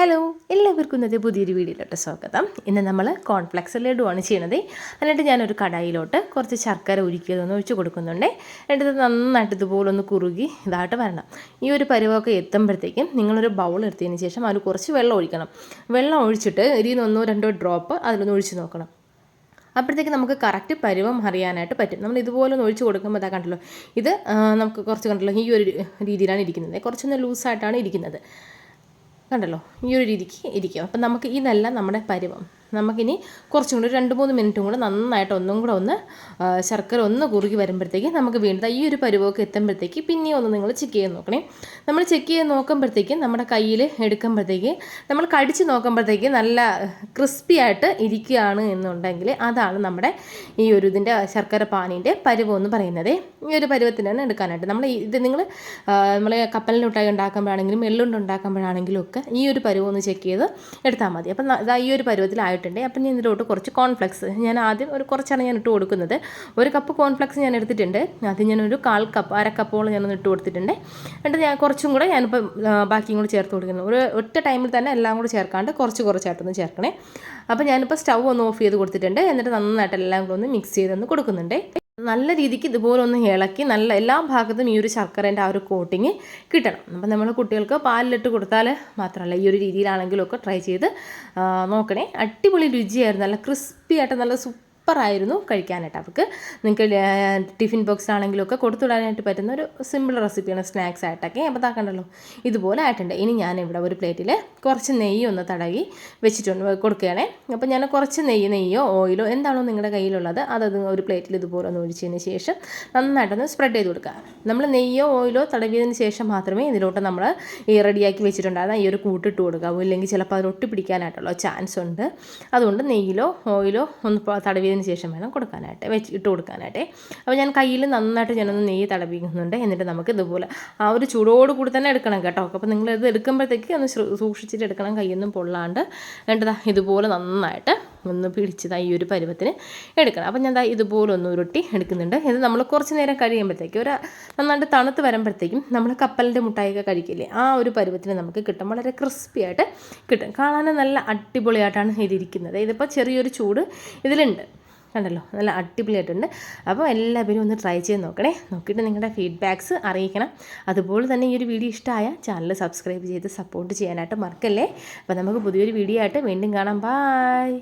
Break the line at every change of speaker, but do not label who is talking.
Hello എല്ലാവർക്കും ഇന്നത്തെ പുതിയൊരു വീഡിയോയിലോട്ട് സ്വാഗതം. ഇന്ന് നമ്മൾ കോൺഫ്ലെക്സ് ലഡുവാണ് ചെയ്യണത്. എന്നിട്ട് ഞാനൊരു കടായിലോട്ട് കുറച്ച് ശർക്കര ഉരുക്കിയതൊന്ന് ഒഴിച്ച് കൊടുക്കുന്നുണ്ട്. എന്നിട്ട് നന്നായിട്ട് ഇതുപോലെ ഒന്ന് കുറുകി ഇതായിട്ട് വരണം. ഈ ഒരു പരുവമൊക്കെ എത്തുമ്പോഴത്തേക്കും നിങ്ങളൊരു ബൗൾ എടുത്തതിന് ശേഷം അതിൽ കുറച്ച് വെള്ളം ഒഴിക്കണം. വെള്ളം ഒഴിച്ചിട്ട് ഇതിൽ നിന്ന് ഒന്നോ രണ്ടോ ഡ്രോപ്പ് അതിലൊന്ന് ഒഴിച്ച് നോക്കണം. അപ്പോഴത്തേക്ക് നമുക്ക് കറക്റ്റ് പരുവം അറിയാനായിട്ട് പറ്റും. നമ്മൾ ഇതുപോലെ ഒന്ന് ഒഴിച്ച് കൊടുക്കുമ്പോൾ അതാ കണ്ടല്ലോ. ഇത് നമുക്ക് കുറച്ച് കണ്ടല്ലോ ഈ ഒരു രീതിയിലാണ് ഇരിക്കുന്നത്. കുറച്ചൊന്ന് ലൂസായിട്ടാണ് ഇരിക്കുന്നത്. കണ്ടല്ലോ? ഈ ഒരു രീതിക്ക് ഇരിക്കും. അപ്പം നമുക്ക് ഇതെല്ലാം നമ്മുടെ പരുവം. നമുക്കിനി കുറച്ചും കൂടി രണ്ട് മൂന്ന് മിനിറ്റും കൂടെ നന്നായിട്ട് ഒന്നും കൂടെ ഒന്ന് ശർക്കര ഒന്ന് കുറുകി വരുമ്പോഴത്തേക്ക് നമുക്ക് വീണ്ടും ഈ ഒരു പരുവമൊക്കെ എത്തുമ്പോഴത്തേക്ക് പിന്നെയും ഒന്ന് നിങ്ങൾ ചെക്ക് ചെയ്ത് നോക്കണേ. നമ്മൾ ചെക്ക് ചെയ്ത് നോക്കുമ്പോഴത്തേക്ക് നമ്മുടെ കയ്യിൽ എടുക്കുമ്പോഴത്തേക്ക് നമ്മൾ കടിച്ച് നോക്കുമ്പോഴത്തേക്ക് നല്ല ക്രിസ്പി ആയിട്ട് ഇരിക്കുകയാണ് എന്നുണ്ടെങ്കിൽ അതാണ് നമ്മുടെ ഈ ഒരു ഇതിന്റെ ശർക്കര പാനീന്റെ പരുവം എന്ന് പറയുന്നത്. ഈ ഒരു പരുവത്തിനാണ് എടുക്കാനായിട്ട് നമ്മൾ ഇത് നിങ്ങൾ നമ്മൾ കപ്പലിനുട്ടായി ഉണ്ടാക്കുമ്പോഴാണെങ്കിലും എള്ളുണ്ട് ഉണ്ടാക്കുമ്പോഴാണെങ്കിലും ഒക്കെ ഈ ഒരു പരുവം ഒന്ന് ചെക്ക് ചെയ്ത് എടുത്താൽ മതി. അപ്പം ഈ ഒരു പരുവത്തിലായിട്ടുണ്ട് അപ്പം ഞാൻ ഇതിലോട്ട് കുറച്ച് കോൺഫ്ലെക്സ് ഞാൻ ആദ്യം ഒരു കുറച്ചാണ് ഞാൻ ഇട്ട് കൊടുക്കുന്നത്. ഒരു കപ്പ് കോൺഫ്ലെക്സ് ഞാൻ എടുത്തിട്ടുണ്ട്. അത് ഒരു കാൽ കപ്പ് അര കപ്പോളം ഞാനൊന്ന് ഇട്ട് കൊടുത്തിട്ടുണ്ട്. എന്നിട്ട് ഞാൻ കുറച്ചും കൂടെ ഞാനിപ്പോൾ ബാക്കിയും കൂടി ചേർത്ത് കൊടുക്കുന്നത് ഒരു ഒറ്റ ടൈമിൽ തന്നെ എല്ലാം കൂടി ചേർക്കാണ്ട് കുറച്ച് കുറച്ചായിട്ടൊന്ന് ചേർക്കണേ. അപ്പോൾ ഞാനിപ്പോൾ സ്റ്റൗ ഒന്ന് ഓഫ് ചെയ്ത് കൊടുത്തിട്ടുണ്ട്. എന്നിട്ട് നന്നായിട്ട് എല്ലാം കൂടെ ഒന്ന് മിക്സ് ചെയ്തൊന്ന് കൊടുക്കുന്നുണ്ട്. നല്ല രീതിക്ക് ഇതുപോലെ ഒന്ന് ഇളക്കി നല്ല എല്ലാ ഭാഗത്തും ഈ ഒരു ശർക്കരേന്റെ ആ ഒരു കോട്ടിങ് കിട്ടണം. അപ്പം നമ്മൾ കുട്ടികൾക്ക് പാലിലിട്ട് കൊടുത്താൽ മാത്രമല്ല ഈ ഒരു രീതിയിലാണെങ്കിലും ഒക്കെ ട്രൈ ചെയ്ത് നോക്കണേ. അടിപൊളി രുചിയായിരുന്നു. നല്ല ക്രിസ്പി ആയിട്ട് നല്ല സൂപ്പറായിരുന്നു കഴിക്കാനായിട്ട് അവർക്ക്. നിങ്ങൾക്ക് ടിഫിൻ ബോക്സ് ആണെങ്കിലും ഒക്കെ കൊടുത്തുവിടാനായിട്ട് പറ്റുന്ന ഒരു സിമ്പിൾ റെസിപ്പിയാണ് സ്നാക്സ് ആയിട്ടൊക്കെ. അപ്പോൾ താക്കണ്ടല്ലോ ഇതുപോലെ ആയിട്ടുണ്ട്. ഇനി ഞാൻ ഇവിടെ ഒരു പ്ലേറ്റിൽ കുറച്ച് നെയ്യ് ഒന്ന് തടവി വെച്ചിട്ടുണ്ട് കൊടുക്കുകയാണേ. അപ്പോൾ ഞാൻ കുറച്ച് നെയ്യ് നെയ്യോ ഓയിലോ എന്താണോ നിങ്ങളുടെ കയ്യിലുള്ളത് അതത് ഒരു പ്ലേറ്റിൽ ഇതുപോലെ ഒന്ന് ഒഴിച്ചതിന് ശേഷം നന്നായിട്ടൊന്ന് സ്പ്രെഡ് ചെയ്ത് കൊടുക്കുക. നമ്മൾ നെയ്യോ ഓയിലോ തടവിയതിന് ശേഷം മാത്രമേ ഇതിലോട്ട് നമ്മൾ ഈ റെഡിയാക്കി വെച്ചിട്ടുണ്ടായിരുന്ന ഈ ഒരു കൂട്ടിട്ട് കൊടുക്കാവൂ. ഇല്ലെങ്കിൽ ചിലപ്പോൾ അത് ഒട്ടി പിടിക്കാനായിട്ടുള്ള ചാൻസ് ഉണ്ട്. അതുകൊണ്ട് നെയ്യിലോ ഓയിലോ ഒന്ന് പ- തടവിയതിന് ശേഷം വേണം കൊടുക്കാനായിട്ട് വെച്ച് ഇട്ട് കൊടുക്കാനായിട്ട്. അപ്പോൾ ഞാൻ കയ്യിൽ നന്നായിട്ട് ഞാനൊന്ന് നെയ്യ് തടവിക്കുന്നുണ്ട്. എന്നിട്ട് നമുക്ക് ഇതുപോലെ ആ ഒരു ചൂടോട് കൂടി തന്നെ എടുക്കണം കേട്ടോ. അപ്പോൾ നിങ്ങൾ ഇത് എടുക്കുമ്പോഴത്തേക്ക് ഒന്ന് സൂക്ഷിച്ചിട്ട് എടുക്കണം. കയ്യൊന്നും പൊള്ളാണ്ട് എന്നിട്ട് ഇതുപോലെ നന്നായിട്ട് ഒന്ന് പിടിച്ചതാ ഈ ഒരു പരുവത്തിന് എടുക്കണം. അപ്പം ഞാൻ ഇതുപോലെ ഒന്ന് ഉരുട്ടി എടുക്കുന്നുണ്ട്. ഇത് നമ്മൾ കുറച്ച് നേരം കഴിയുമ്പോഴത്തേക്കും ഒരു നന്നായിട്ട് തണുത്ത് വരുമ്പോഴത്തേക്കും നമ്മൾ കപ്പലിന്റെ മുട്ടായിയൊക്കെ കഴിക്കില്ലേ ആ ഒരു പരുവത്തിന് നമുക്ക് കിട്ടും. വളരെ ക്രിസ്പി ആയിട്ട് കിട്ടും. കാണാൻ നല്ല അടിപൊളിയായിട്ടാണ് ഇതിരിക്കുന്നത്. ഇതിപ്പോൾ ചെറിയൊരു ചൂട് ഇതിലുണ്ട്. കണ്ടല്ലോ? നല്ല അടിപൊളിയായിട്ടുണ്ട്. അപ്പോൾ എല്ലാവരും ഒന്ന് ട്രൈ ചെയ്ത് നോക്കണേ. നോക്കിയിട്ട് നിങ്ങളുടെ ഫീഡ്ബാക്ക്സ് അറിയിക്കണം. അതുപോലെ തന്നെ ഈ ഒരു വീഡിയോ ഇഷ്ടമായ ചാനൽ സബ്സ്ക്രൈബ് ചെയ്ത് സപ്പോർട്ട് ചെയ്യാനായിട്ട് മറക്കല്ലേ? അപ്പോൾ നമുക്ക് പുതിയൊരു വീഡിയോ ആയിട്ട് വീണ്ടും കാണാം. ബായ്